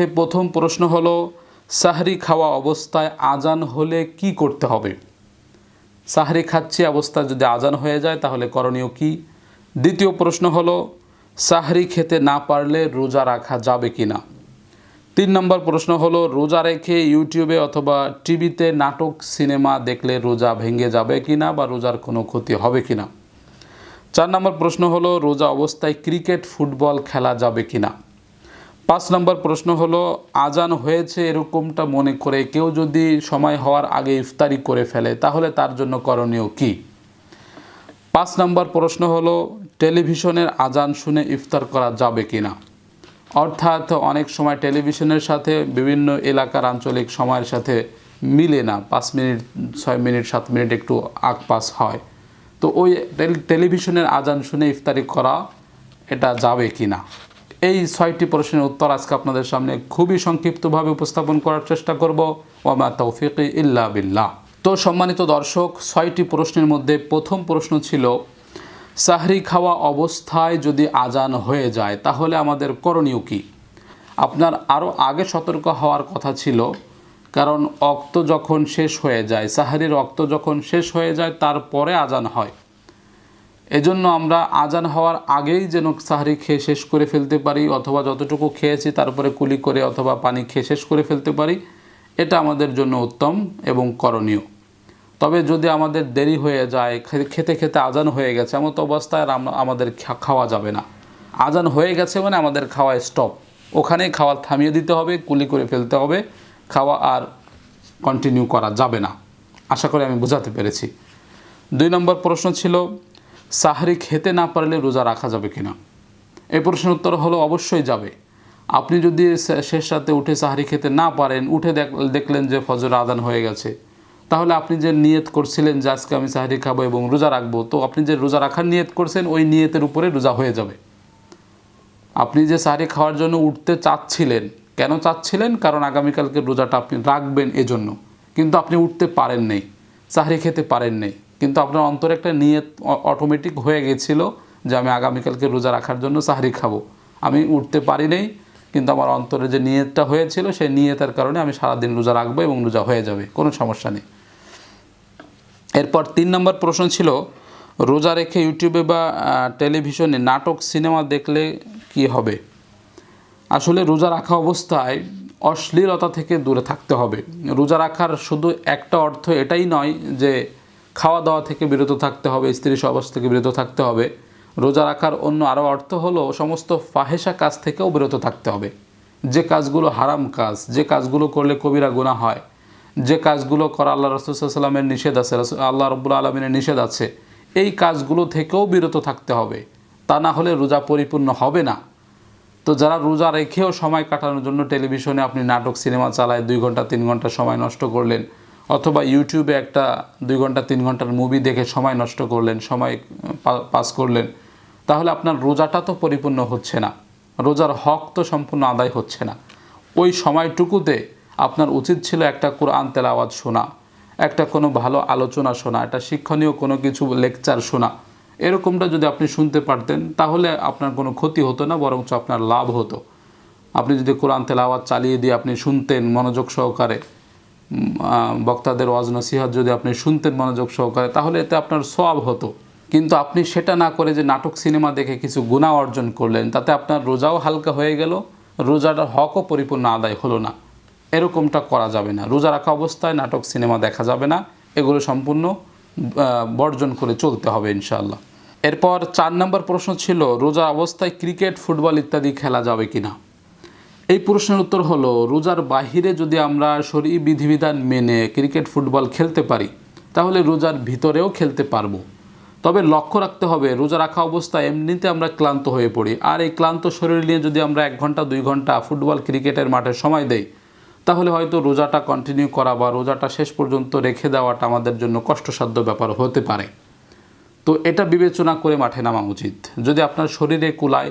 প্রথম প্রশ্ন হলো, সাহরি খাওয়া অবস্থায় আজান হলে কি করতে হবে? সাহরি খাচ্ছি অবস্থায় যদি আজান হয়ে যায় তাহলে করণীয় কি? দ্বিতীয় প্রশ্ন হলো, সাহরি খেতে না পারলে রোজা রাখা যাবে কি না তিন নম্বর প্রশ্ন হলো, রোজা রেখে ইউটিউবে অথবা টিভিতে নাটক, সিনেমা দেখলে রোজা ভেঙে যাবে কি না বা রোজার কোনো ক্ষতি হবে কি না চার নম্বর প্রশ্ন হলো, রোজা অবস্থায় ক্রিকেট, ফুটবল খেলা যাবে কি না পাঁচ নম্বর প্রশ্ন হলো, আজান হয়েছে এরকমটা মনে করে কেউ যদি সময় হওয়ার আগে ইফতারি করে ফেলে, তাহলে তার জন্য করণীয় কি? পাঁচ নম্বর প্রশ্ন হলো, টেলিভিশনের আজান শুনে ইফতার করা যাবে কি না অর্থাৎ অনেক সময় টেলিভিশনের সাথে বিভিন্ন এলাকার আঞ্চলিক সময়ের সাথে মিলে না, পাঁচ মিনিট, ছয় মিনিট, সাত মিনিট একটু আগ পাস হয়। তো ওই টেলিভিশনের আজান শুনে ইফতারি করা এটা যাবে কি না এই ছয়টি প্রশ্নের উত্তর আজকে আপনাদের সামনে খুবই সংক্ষিপ্তভাবে উপস্থাপন করার চেষ্টা করব। ওমা তৌফিক ইল্লা বিল্লাহ। তো সম্মানিত দর্শক, ছয়টি প্রশ্নের মধ্যে প্রথম প্রশ্ন ছিল, সাহরি খাওয়া অবস্থায় যদি আজান হয়ে যায়, তাহলে আমাদের করণীয় কী? আপনার আরও আগে সতর্ক হওয়ার কথা ছিল, কারণ অক্ত যখন শেষ হয়ে যায়, সাহারির অক্ত যখন শেষ হয়ে যায়, তারপরে আজান হয়। এজন্য আমরা আজান হওয়ার আগেই যেন সাহারি খেয়ে শেষ করে ফেলতে পারি, অথবা যতটুকু খেয়েছি তারপরে কুলি করে অথবা পানি খেয়ে শেষ করে ফেলতে পারি। এটা আমাদের জন্য উত্তম এবং করণীয়। তবে যদি আমাদের দেরি হয়ে যায় খেতে খেতে আজান হয়ে গেছে, এমন অবস্থায় আমাদের খাওয়া যাবে না। আজান হয়ে গেছে মানে আমাদের খাওয়া স্টপ ওখানেই খাওয়া থামিয়ে দিতে হবে, কুলি করে ফেলতে হবে, খাওয়া আর কন্টিনিউ করা যাবে না। আশা করি আমি বোঝাতে পেরেছি। দুই নম্বর প্রশ্ন ছিল সাহারি খেতে না পারলে রোজা রাখা যাবে কিনা? এ প্রশ্নের উত্তর হলো, অবশ্যই যাবে। আপনি যদি শেষ রাতে উঠে সাহারি খেতে না পারেন, উঠে দেখ- দেখলেন যে ফজর আদান হয়ে গেছে, তাহলে আপনি যে নিয়ত করছিলেন যে আজকে আমি সাহারি খাব এবং রোজা রাখব, তো আপনি যে রোজা রাখার নিয়ত করছেন, ওই নিয়তের উপরে রোজা হয়ে যাবে। আপনি যে সাহারি খাওয়ার জন্য উঠতে চাচ্ছিলেন, কেন চাচ্ছিলেন? কারণ আগামীকালকে রোজাটা আপনি রাখবেন এজন্য। কিন্তু আপনি উঠতে পারেন নাই, সাহারি খেতে পারেন নাই। কিন্তু আপনার অন্তরে একটা নিয়ত অটোমেটিক হয়ে গেছিল যে আমি আগামীকালকে রোজা রাখার জন্য সাহারি খাব। আমি উঠতে পারি নাই, কিন্তু আমার অন্তরে যে নিয়তটা হয়েছিল, সেই নিয়তের কারণে আমি সারাদিন রোজা রাখব এবং রোজা হয়ে যাবে, কোনো সমস্যা নেই। এরপর তিন নম্বর প্রশ্ন ছিল, রোজা রেখে ইউটিউবে বা টেলিভিশনে নাটক, সিনেমা দেখলে কি হবে? আসলে রোজা রাখা অবস্থায় অশ্লীলতা থেকে দূরে থাকতে হবে। রোজা রাখার শুধু একটা অর্থ এটাই নয় যে খাওয়া দাওয়া থেকে বিরত থাকতে হবে স্ত্রী সহবাস থেকে বিরত থাকতে হবে। রোজা রাখার অন্য আরও অর্থ হলো সমস্ত ফাহেসা কাজ থেকেও বিরত থাকতে হবে। যে কাজগুলো হারাম কাজ, যে কাজগুলো করলে কবিরা গুণা হয়, যে কাজগুলো করা আল্লাহ রসুলামের নিষেধ আছে আল্লাহ রব্বুল আলমিনের নিষেধ আছে, এই কাজগুলো থেকেও বিরত থাকতে হবে। তা না হলে রোজা পরিপূর্ণ হবে না। তো যারা রোজা রেখেও সময় কাটানোর জন্য টেলিভিশনে আপনি নাটক, সিনেমা চালায়, দুই ঘণ্টা, তিন ঘণ্টা সময় নষ্ট করলেন অথবা ইউটিউবে একটা দুই ঘণ্টা, তিন ঘণ্টার মুভি দেখে সময় নষ্ট করলেন, সময় পাস করলেন, তাহলে আপনার রোজাটা তো পরিপূর্ণ হচ্ছে না। রোজার হক তো সম্পূর্ণ আদায় হচ্ছে না। ওই সময়টুকুতে আপনার উচিত ছিল একটা কোরআন তেলাওয়াত শোনা, একটা কোনো ভালো আলোচনা শোনা, একটা শিক্ষণীয় কোনো কিছু লেকচার শোনা। এরকমটা যদি আপনি শুনতে পারতেন, তাহলে আপনার কোনো ক্ষতি হতো না, বরঞ্চ আপনার লাভ হতো। আপনি যদি কোরআন তেলাওয়াত চালিয়ে দিয়ে আপনি শুনতেন মনোযোগ সহকারে বক্তাদের ওয়াজ নসিহাত যদি আপনি শুনতেন মনোযোগ সহকারে, তাহলে এতে আপনার সওয়াব হতো। কিন্তু আপনি সেটা না করে যে নাটক সিনেমা দেখে কিছু গুণা অর্জন করলেন, তাতে আপনার রোজাও হালকা হয়ে গেল রোজাটার হকও পরিপূর্ণ আদায় হলো না। এরকমটা করা যাবে না। রোজা রাখা অবস্থায় নাটক সিনেমা দেখা যাবে না। এগুলো সম্পূর্ণ বর্জন করে চলতে হবে ইনশাল্লাহ এরপর চার নম্বর প্রশ্ন ছিল রোজা অবস্থায় ক্রিকেট, ফুটবল ইত্যাদি খেলা যাবে কিনা? এই প্রশ্নের উত্তর হলো, রোজার বাহিরে যদি আমরা শরী বিধিবিধান মেনে ক্রিকেট, ফুটবল খেলতে পারি, তাহলে রোজার ভিতরেও খেলতে পারব। তবে লক্ষ্য রাখতে হবে, রোজা রাখা অবস্থায় এমনিতে আমরা ক্লান্ত হয়ে পড়ি। আর এই ক্লান্ত শরীর নিয়ে যদি আমরা এক ঘণ্টা, দুই ঘণ্টা ফুটবল ক্রিকেটের মাঠে সময় দেই, তাহলে হয়তো রোজাটা কন্টিনিউ করা বা রোজাটা শেষ পর্যন্ত রেখে দেওয়াটা আমাদের জন্য কষ্টসাধ্য ব্যাপার হতে পারে। তো এটা বিবেচনা করে মাঠে নামা উচিত। যদি আপনার শরীরে কুলায়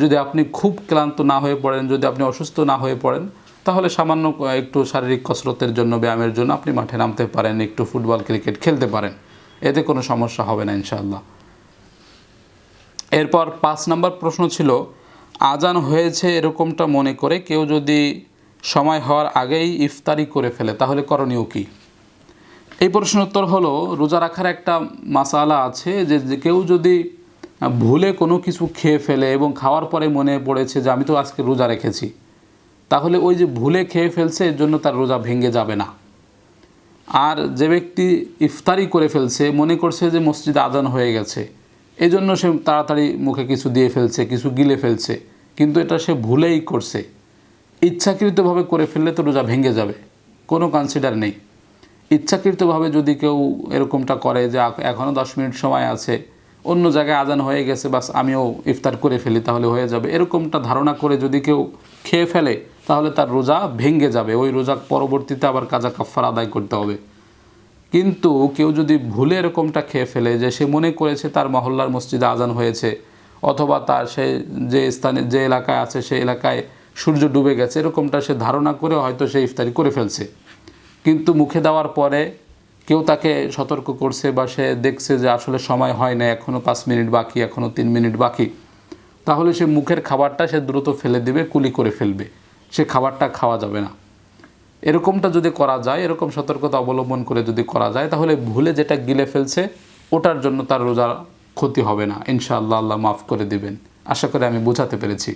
যদি আপনি খুব ক্লান্ত না হয়ে পড়েন, যদি আপনি অসুস্থ না হয়ে পড়েন, তাহলে সামান্য একটু শারীরিক কসরতের জন্য, ব্যায়ামের জন্য আপনি মাঠে নামতে পারেন, একটু ফুটবল, ক্রিকেট খেলতে পারেন। এতে কোনো সমস্যা হবে না, ইনশাআল্লাহ। এরপর পাঁচ নম্বর প্রশ্ন ছিল, আজান হয়েছে এরকমটা মনে করে কেউ যদি সময় হওয়ার আগেই ইফতারি করে ফেলে, তাহলে করণীয় কী? এই প্রশ্নের উত্তর হলো, রোজা রাখার একটা মাসালা আছে যে কেউ যদি ভুলে কোনো কিছু খেয়ে ফেলে এবং খাওয়ার পরে মনে পড়েছে যে আমি তো আজকে রোজা রেখেছি। তাহলে ওই যে ভুলে খেয়ে ফেলছে, এর জন্য তার রোজা ভেঙে যাবে না। আর যে ব্যক্তি ইফতারি করে ফেলছে, মনে করছে যে মসজিদ আদান হয়ে গেছে, এজন্য সে তাড়াতাড়ি মুখে কিছু দিয়ে ফেলছে, কিছু গিলে ফেলছে, কিন্তু এটা সে ভুলেই করছে। ইচ্ছাকৃতভাবে করে ফেললে তো রোজা ভেঙে যাবে, কোনো কনসিডার নেই। ইচ্ছাকৃতভাবে যদি কেউ এরকমটা করে যে এখনও দশ মিনিট সময় আছে অন্য জায়গায় আজান হয়ে গেছে, বাস আমিও ইফতার করে ফেলি তাহলে হয়ে যাবে। এরকমটা ধারণা করে যদি কেউ খেয়ে ফেলে, তাহলে তার রোজা ভেঙে যাবে। ওই রোজা পরবর্তীতে আবার কাজা কাফার আদায় করতে হবে। কিন্তু কেউ যদি ভুলে এরকমটা খেয়ে ফেলে যে সে মনে করেছে তার মহল্লার মসজিদে আজান হয়েছে, অথবা তার সে যে স্থানে, যে এলাকায় আছে সেই এলাকায় সূর্য ডুবে গেছে, এরকমটা সে ধারণা করে হয়তো সে ইফতারি করে ফেলছে। কিন্তু মুখে দেওয়ার পরে কেউ তাকে সতর্ক করছে বা সে দেখছে যে আসলে সময় হয় না এখনও পাঁচ মিনিট বাকি এখনও তিন মিনিট বাকি, তাহলে সে মুখের খাবারটা সে দ্রুত ফেলে দেবে, কুলি করে ফেলবে। সে খাবারটা খাওয়া যাবে না। এরকমটা যদি করা যায়, এরকম সতর্কতা অবলম্বন করে যদি করা যায়, তাহলে ভুলে যেটা গিলে ফেলছে, ওটার জন্য তার রোজার ক্ষতি হবে না। ইনশাআল্লাহ আল্লাহ মাফ করে দিবেন। আশা করি আমি বোঝাতে পেরেছি।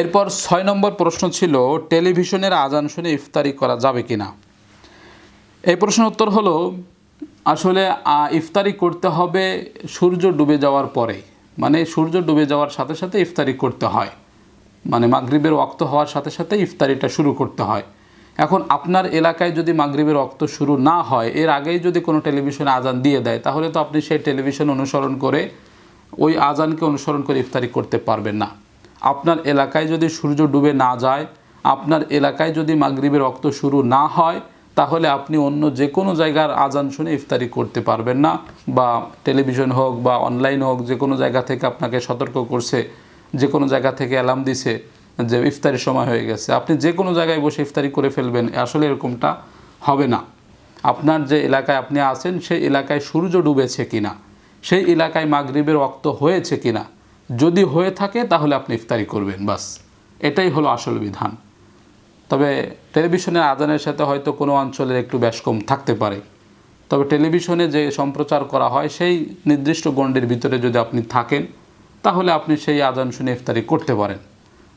এরপর ছয় নম্বর প্রশ্ন ছিল, টেলিভিশনের আজান শুনে ইফতারি করা যাবে কি না এই প্রশ্নের উত্তর হলো, আসলে ইফতারি করতে হবে সূর্য ডুবে যাওয়ার পরে। মানে সূর্য ডুবে যাওয়ার সাথে সাথে ইফতারি করতে হয়। মানে মাগরিবের ওক্ত হওয়ার সাথে সাথে ইফতারিটা শুরু করতে হয়। এখন আপনার এলাকায় যদি মাগরিবের ওক্ত শুরু না হয়, এর আগেই যদি কোনো টেলিভিশনে আজান দিয়ে দেয়, তাহলে তো আপনি সেই টেলিভিশন অনুসরণ করে ওই আজানকে অনুসরণ করে ইফতারি করতে পারবেন না। আপনার এলাকায় যদি সূর্য ডুবে না যায়, আপনার এলাকায় যদি মাগরিবের রক্ত শুরু না হয় তাহলে আপনি অন্য যে কোনো জায়গার আজান শুনে ইফতারি করতে পারবেন না, বা টেলিভিশন হোক বা অনলাইন হোক, যে কোনো জায়গা থেকে আপনাকে সতর্ক করছে, যে কোনো জায়গা থেকে অ্যালার্ম দিছে যে ইফতারির সময় হয়ে গেছে। আপনি যে কোনো জায়গায় বসে ইফতারি করে ফেলবেন, আসলে এরকমটা হবে না। আপনার যে এলাকায় আপনি আছেন, সেই এলাকায় সূর্য ডুবেছে কিনা, সেই এলাকায় মাগরিবের রক্ত হয়েছে কিনা, যদি হয়ে থাকে তাহলে আপনি ইফতারি করবেন, বাস। এটাই হলো আসল বিধান। তবে টেলিভিশনের আজানের সাথে হয়তো কোনো অঞ্চলের একটু বেশ কম থাকতে পারে। তবে টেলিভিশনে যে সম্প্রচার করা হয়, সেই নির্দিষ্ট গণ্ডের ভিতরে যদি আপনি থাকেন, তাহলে আপনি সেই আজান শুনে ইফতারি করতে পারেন।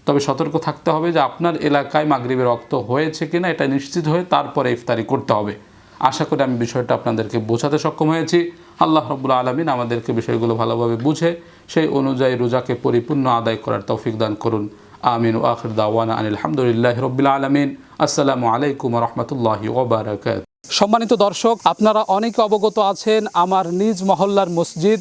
তবে সতর্ক থাকতে হবে যে আপনার এলাকায় মাগরিবের রক্ত হয়েছে কিনা, এটা নিশ্চিত হয়ে তারপরে ইফতারি করতে হবে। আশা করি আমি বিষয়টা আপনাদেরকে বোঝাতে সক্ষম হয়েছি। আল্লাহ রব্বুল আলমিন আমাদেরকে বিষয়গুলো ভালোভাবে বুঝে, সেই অনুযায়ী রোজাকে পরিপূর্ণ আদায় করার তৌফিক দান করুন। আমিন আখির দাওয়ানা আনিল আলহামদুলিল্লাহ রবিল আলমিন। আসসালামু আলাইকুম রহমতুল্লাহি ওবরাকাত সম্মানিত দর্শক, আপনারা অনেকে অবগত আছেন আমার নিজ মহল্লার মসজিদ,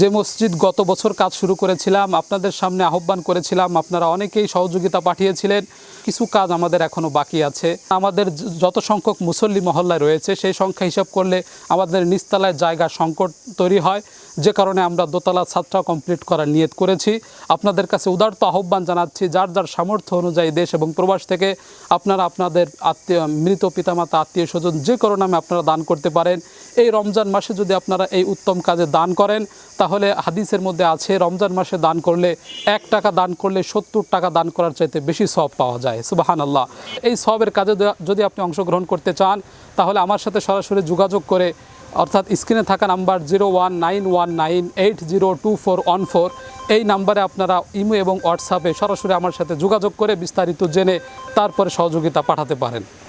যে মসজিদ গত বছর কাজ শুরু করেছিলাম, আপনাদের সামনে আহ্বান করেছিলাম, আপনারা অনেকেই সহযোগিতা পাঠিয়েছিলেন, কিছু কাজ আমাদের এখনও বাকি আছে। আমাদের যত সংখ্যক মুসল্লি মহল্লায় রয়েছে, সেই সংখ্যা হিসাব করলে আমাদের নিচতলায় জায়গা সংকট তৈরি হয়। যে কারণে আমরা দোতলা ছাদটা কমপ্লিট করার নিয়ত করেছি। আপনাদের কাছে উদারত আহ্বান জানাচ্ছি, যার যার সামর্থ্য অনুযায়ী দেশ এবং প্রবাস থেকে আপনারা আপনাদের আত্মীয়, মৃত পিতামাতা, আত্মীয় স্বজন যে কোনো নামে আপনারা দান করতে পারেন। এই রমজান মাসে যদি আপনারা এই উত্তম কাজে দান করেন, তাহলে হাদিসের মধ্যে আছে, রমজান মাসে দান করলে এক টাকা দান করলে সত্তর টাকা দান করার চাইতে বেশি সব পাওয়া যায়। সুবাহান আল্লাহ এই সবের কাজে যদি আপনি অংশগ্রহণ করতে চান, তাহলে আমার সাথে সরাসরি যোগাযোগ করে অর্থাৎ স্ক্রিনে থাকা number zero one nine one nine eight zero two four one four. এই নাম্বারে আপনারা ইমো এবং হোয়াটসঅ্যাপে সরাসরি আমার সাথে যোগাযোগ করে বিস্তারিত জেনে তারপরে সহযোগিতা পাঠাতে পারেন।